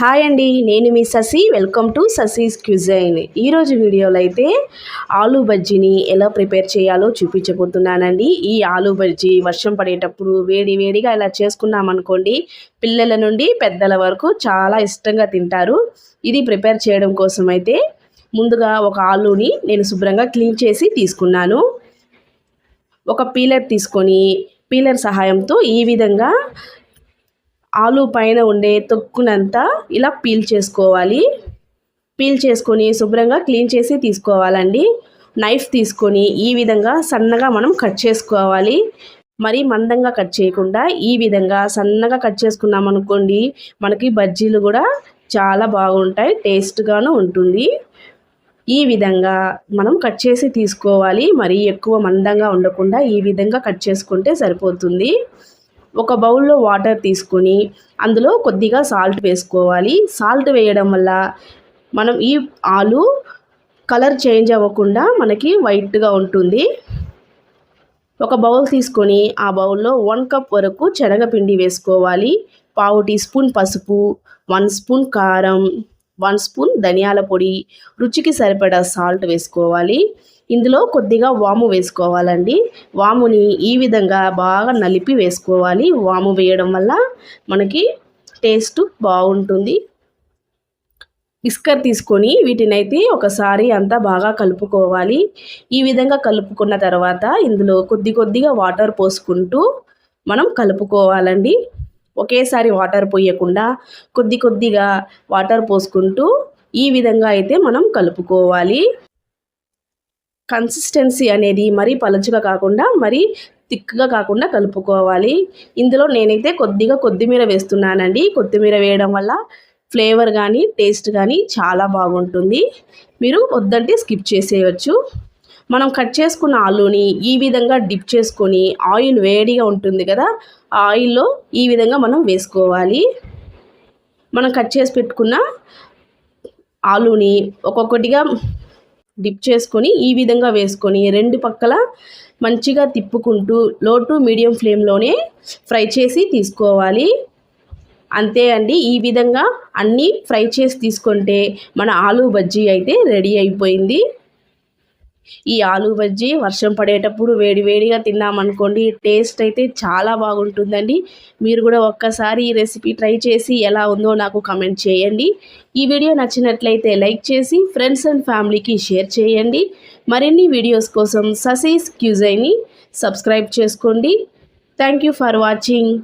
Hi అండి నేను మీ Sasi. Welcome to Sasi's cuisine ఈరోజు వీడియోలో అయితే ఆలు బజ్జీని ఎలా ప్రిపేర్ చేయాలో చూపించబోతున్నానండి. ఈ ఆలు బజ్జీ వర్షం పడేటప్పుడు వేడి వేడిగా ఇలా చేసుకున్నామనుకోండి పిల్లల నుండి పెద్దల వరకు చాలా ఇష్టంగా తింటారు. ఇది ప్రిపేర్ చేయడం కోసం అయితే ముందుగా ఒక ఆలుని నేను శుభ్రంగా క్లీన్ చేసి తీసుకున్నాను. ఒక పీలర్ తీసుకొని పీలర్ సహాయంతో ఈ విధంగా ఆలు పైన ఉండే తొక్కునంతా ఇలా పీల్ చేసుకోవాలి. పీల్ చేసుకొని శుభ్రంగా క్లీన్ చేసి తీసుకోవాలండి. నైఫ్ తీసుకొని ఈ విధంగా సన్నగా మనం కట్ చేసుకోవాలి. మరి మందంగా కట్ చేయకుండా ఈ విధంగా సన్నగా కట్ చేసుకున్నాం అనుకోండి మనకి బజ్జీలు కూడా చాలా బాగుంటాయి టేస్ట్గాను ఉంటుంది. ఈ విధంగా మనం కట్ చేసి తీసుకోవాలి. మరి ఎక్కువ మందంగా ఉండకుండా ఈ విధంగా కట్ చేసుకుంటే సరిపోతుంది. ఒక బౌల్లో వాటర్ తీసుకొని అందులో కొద్దిగా సాల్ట్ వేసుకోవాలి. సాల్ట్ వేయడం వల్ల మనం ఈ ఆలు కలర్ చేంజ్ అవ్వకుండా మనకి వైట్గా ఉంటుంది. ఒక బౌల్ తీసుకొని ఆ బౌల్లో వన్ కప్ వరకు శనగపిండి వేసుకోవాలి. పావు టీ స్పూన్ పసుపు వన్ స్పూన్ కారం వన్ స్పూన్ ధనియాల పొడి రుచికి సరిపడా సాల్ట్ వేసుకోవాలి. ఇందులో కొద్దిగా వాము వేసుకోవాలండి. వాముని ఈ విధంగా బాగా నలిపి వేసుకోవాలి. వాము వేయడం వల్ల మనకి టేస్ట్ బాగుంటుంది. ఇస్కర్ తీసుకొని వీటినైతే ఒకసారి అంతా బాగా కలుపుకోవాలి. ఈ విధంగా కలుపుకున్న తర్వాత ఇందులో కొద్ది కొద్దిగా వాటర్ పోసుకుంటూ మనం కలుపుకోవాలండి. ఒకేసారి వాటర్ పోయకుండా కొద్ది కొద్దిగా వాటర్ పోసుకుంటూ ఈ విధంగా అయితే మనం కలుపుకోవాలి. కన్సిస్టెన్సీ అనేది మరీ పలచగా కాకుండా మరీ థిక్గా కాకుండా కలుపుకోవాలి. ఇందులో నేనైతే కొద్దిగా కొత్తిమీర వేస్తున్నానండి. కొత్తిమీర వేయడం వల్ల ఫ్లేవర్ కానీ టేస్ట్ కానీ చాలా బాగుంటుంది. మీరు వద్దంటే స్కిప్ చేసేయచ్చు. మనం కట్ చేసుకున్న ఆలుని ఈ విధంగా డిప్ చేసుకొని ఆయిల్ వేడిగా ఉంటుంది కదా ఆ ఆయిల్లో ఈ విధంగా మనం వేసుకోవాలి. మనం కట్ చేసి పెట్టుకున్న ఆలుని ఒక్కొక్కటిగా డిప్ చేసుకొని ఈ విధంగా వేసుకొని రెండు పక్కల మంచిగా తిప్పుకుంటూ లో టు మీడియం ఫ్లేమ్లోనే ఫ్రై చేసి తీసుకోవాలి. అంతే అండి ఈ విధంగా అన్నీ ఫ్రై చేసి తీసుకుంటే మన ఆలు బజ్జీ అయితే రెడీ అయిపోయింది. ఈ ఆలు బజ్జీ వర్షం పడేటప్పుడు వేడి వేడిగా తిన్నామనుకోండి టేస్ట్ అయితే చాలా బాగుంటుందండి. మీరు కూడా ఒక్కసారి ఈ రెసిపీ ట్రై చేసి ఎలా ఉందో నాకు కమెంట్ చేయండి. ఈ వీడియో నచ్చినట్లయితే లైక్ చేసి ఫ్రెండ్స్ అండ్ ఫ్యామిలీకి షేర్ చేయండి. మరిన్ని వీడియోస్ కోసం ససీస్ క్యూజైని సబ్స్క్రైబ్ చేసుకోండి. Thank you for watching.